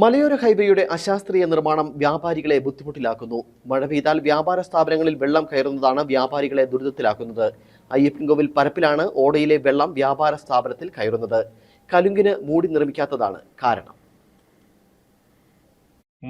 മലയോര ഹൈവേയുടെ അശാസ്ത്രീയ നിർമ്മാണം വ്യാപാരികളെ ബുദ്ധിമുട്ടിലാക്കുന്നു. മഴ പെയ്താൽ വ്യാപാര സ്ഥാപനങ്ങളിൽ വെള്ളം കയറുന്നതാണ് വ്യാപാരികളെ ദുരിതത്തിലാക്കുന്നത്. അയ്യപ്പൻകോവിൽ പരപ്പിലാണ് ഓടയിലെ വെള്ളം വ്യാപാര സ്ഥാപനത്തിൽ കയറുന്നത്. കലുങ്കിന് മൂടി നിർമ്മിക്കാത്തതാണ് കാരണം.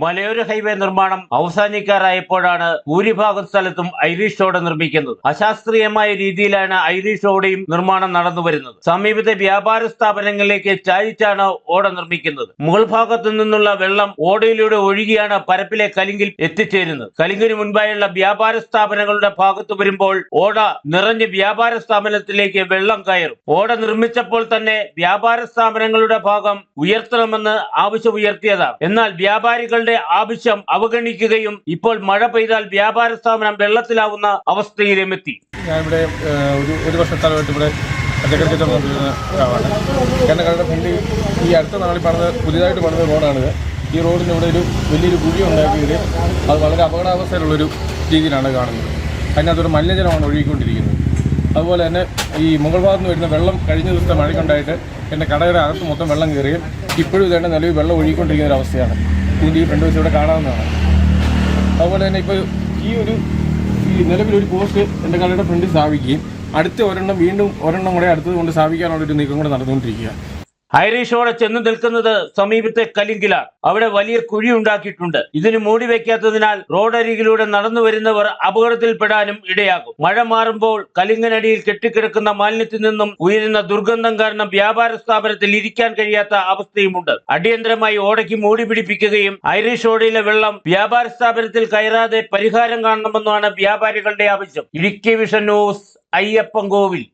മലയോര ഹൈവേ നിർമ്മാണം അവസാനിക്കാറായപ്പോഴാണ് ഭൂരിഭാഗം സ്ഥലത്തും ഐറിഷ് ഓട നിർമ്മിക്കുന്നത്. അശാസ്ത്രീയമായ രീതിയിലാണ് ഐറിഷ് ഓടയും നിർമ്മാണം നടന്നു വരുന്നത്. സമീപത്തെ വ്യാപാര സ്ഥാപനങ്ങളിലേക്ക് ചായിച്ചാണ് ഓട നിർമ്മിക്കുന്നത്. മുകൾ ഭാഗത്തു നിന്നുള്ള വെള്ളം ഓടയിലൂടെ ഒഴുകിയാണ് പരപ്പിലെ കലിങ്കിൽ എത്തിച്ചേരുന്നത്. കലിങ്കിന് മുൻപായുള്ള വ്യാപാര സ്ഥാപനങ്ങളുടെ ഭാഗത്ത് വരുമ്പോൾ ഓട നിറഞ്ഞ് വ്യാപാര സ്ഥാപനത്തിലേക്ക് വെള്ളം കയറും. ഓട നിർമ്മിച്ചപ്പോൾ തന്നെ വ്യാപാര സ്ഥാപനങ്ങളുടെ ഭാഗം ഉയർത്തണമെന്ന് ആവശ്യം ഉയർത്തിയതാണ്. എന്നാൽ വ്യാപാരികളുടെ ആവശ്യം അവഗണിക്കുകയും ഇപ്പോൾ മഴ പെയ്താൽ വ്യാപാര സ്ഥാപനം വെള്ളത്തിലാവുന്ന അവസ്ഥയിലും എത്തി ഞാൻ ഇവിടെ ഒരു ഒരു വർഷക്കാലമായിട്ട് ഇവിടെ പച്ചക്കറി കച്ചവടം നടത്തുന്ന ഒരാളാണ്. കാരണം കടയുടെ ഫ്രണ്ട് ഈ അടുത്ത നാളിൽ പണിത് പുതിയതായിട്ട് പണിത റോഡാണിത്. ഈ റോഡിന് ഇവിടെ ഒരു വലിയൊരു കുഴി ഉണ്ടാക്കിയത്. അത് വളരെ അപകടാവസ്ഥയിലുള്ളൊരു രീതിയിലാണ് കാണുന്നത്. അതിനകത്തൊരു മലിനജലമാണ് ഒഴുകിക്കൊണ്ടിരിക്കുന്നത്. അതുപോലെ തന്നെ ഈ മുകൾ ഭാഗത്ത് നിന്ന് വരുന്ന വെള്ളം കഴിഞ്ഞ ദിവസത്തെ മഴയ്ക്കുണ്ടായിട്ട് എന്റെ കടയുടെ അകത്ത് മൊത്തം വെള്ളം കയറുകയും ഇപ്പോഴും ഇതേണ്ട നിലവിൽ വെള്ളം ഒഴുകിക്കൊണ്ടിരിക്കുന്ന ഒരു അവസ്ഥയാണ്. ഇതിന്റെ ഈ ഫ്രണ്ട് വെച്ച് ഇവിടെ കാണാവുന്നതാണ്. അതുപോലെ തന്നെ ഇപ്പോൾ ഈ ഒരു ഈ നിലവിലൊരു പോസ്റ്റ് എന്റെ കടയുടെ ഫ്രണ്ടിൽ സ്ഥാപിക്കുകയും അടുത്ത ഒരെണ്ണം വീണ്ടും ഒരെണ്ണം കൂടെ അടുത്തത് കൊണ്ട് സ്ഥാപിക്കാനുള്ള ഒരു നീക്കം കൂടെ നടന്നുകൊണ്ടിരിക്കുക ഐറിഷോടെ ചെന്ന് നിൽക്കുന്നത് സമീപത്തെ കലിങ്കിലാണ് അവിടെ വലിയ കുഴി ഉണ്ടാക്കിയിട്ടുണ്ട്. ഇതിന് മൂടി വെക്കാത്തതിനാൽ റോഡരികിലൂടെ നടന്നു വരുന്നവർ അപകടത്തിൽപ്പെടാനും ഇടയാകും. മഴ മാറുമ്പോൾ കലിങ്ങനടിയിൽ കെട്ടിക്കിടക്കുന്ന മാലിന്യത്തിൽ നിന്നും ഉയരുന്ന ദുർഗന്ധം കാരണം വ്യാപാര സ്ഥാപനത്തിൽ ഇരിക്കാൻ കഴിയാത്ത അവസ്ഥയുമുണ്ട്. അടിയന്തരമായി ഓടയ്ക്ക് മൂടി പിടിപ്പിക്കുകയും ഐറിഷ് ഓടയിലെ വെള്ളം വ്യാപാര സ്ഥാപനത്തിൽ കയറാതെ പരിഹാരം കാണണമെന്നാണ് വ്യാപാരികളുടെ ആവശ്യം. Idukki vision news Ayyappankovil.